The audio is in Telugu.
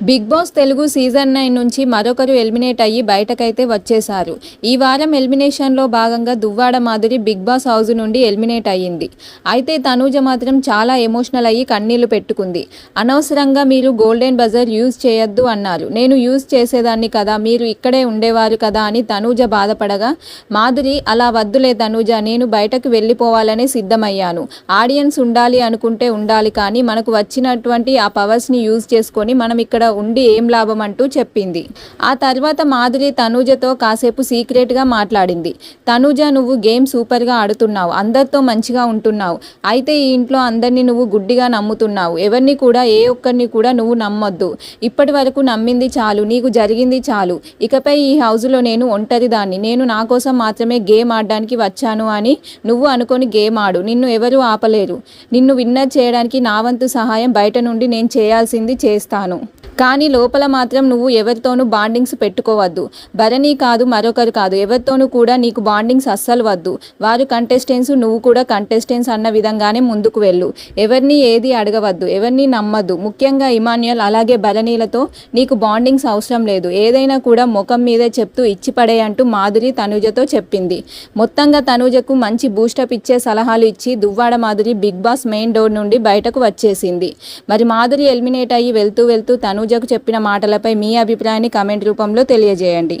Bigg Boss Telugu season nine నుంచి మరొకరు ఎలిమినేట్ అయ్యి బయటకైతే వచ్చేశారు. ఈ వారం ఎలిమినేషన్లో భాగంగా Duvvada Madhuri Bigg Boss house నుండి ఎలిమినేట్ అయ్యింది. అయితే తనూజ మాత్రం చాలా ఎమోషనల్ అయ్యి కన్నీళ్ళు పెట్టుకుంది. అనవసరంగా మీరు గోల్డెన్ బజర్ యూజ్ చేయొద్దు అన్నారు. నేను యూజ్ చేసేదాన్ని కదా మీరు ఇక్కడే ఉండేవారు కదా అని తనూజ బాధపడగా మాధురి అలా వద్దులే తనూజ నేను బయటకు వెళ్ళిపోవాలనే సిద్ధమయ్యాను. ఆడియన్స్ ఉండాలి అనుకుంటే ఉండాలి కానీ మనకు వచ్చినటువంటి ఆ పవర్స్ని యూజ్ చేసుకొని మనం ఇక్కడ ఉండి ఏం లాభం అంటూ చెప్పింది. ఆ తర్వాత మాధురి తనూజతో కాసేపు సీక్రెట్గా మాట్లాడింది. తనూజ నువ్వు గేమ్ సూపర్గా ఆడుతున్నావు. అందరితో మంచిగా ఉంటున్నావు. అయితే ఈ ఇంట్లో అందరినీ నువ్వు గుడ్డిగా నమ్ముతున్నావు. ఎవరిని కూడా ఏ ఒక్కరిని కూడా నువ్వు నమ్మొద్దు. ఇప్పటి వరకు నమ్మింది చాలు. నీకు జరిగింది చాలు. ఇకపై ఈ హౌస్లో నేను ఒంటరి దాన్ని నేను నా కోసం మాత్రమే గేమ్ ఆడడానికి వచ్చాను అని నువ్వు అనుకొని గేమ్ ఆడు. నిన్ను ఎవరు ఆపలేరు. నిన్ను విన్నర్ చేయడానికి నా వంతు సహాయం బయట నుండి నేను చేయాల్సింది చేస్తాను. కానీ లోపల మాత్రం నువ్వు ఎవరితోనూ బాండింగ్స్ పెట్టుకోవద్దు. భరణి కాదు మరొకరు కాదు. ఎవరితోనూ కూడా నీకు బాండింగ్స్ అస్సలు వద్దు. వారు కంటెస్టెంట్స్ నువ్వు కూడా కంటెస్టెంట్స్ అన్న విధంగానే ముందుకు వెళ్ళు. ఎవరిని ఏది అడగవద్దు ఎవరిని నమ్మద్దు. ముఖ్యంగా ఇమాన్యుయల్ అలాగే భరణీలతో నీకు బాండింగ్స్ అవసరం లేదు. ఏదైనా కూడా ముఖం మీదే చెప్తూ ఇచ్చిపడే అంటూ మాధురి తనుజతో చెప్పింది. మొత్తంగా తనుజకు మంచి బూస్టప్ ఇచ్చే సలహాలు ఇచ్చి Duvvada Madhuri Bigg Boss main door నుండి బయటకు వచ్చేసింది. మరి మాధురి ఎలిమినేట్ అయ్యి వెళ్తూ వెళ్తూ తనూజకు చెప్పిన మాటలపై మీ అభిప్రాయాన్ని కామెంట్ రూపంలో తెలియజేయండి.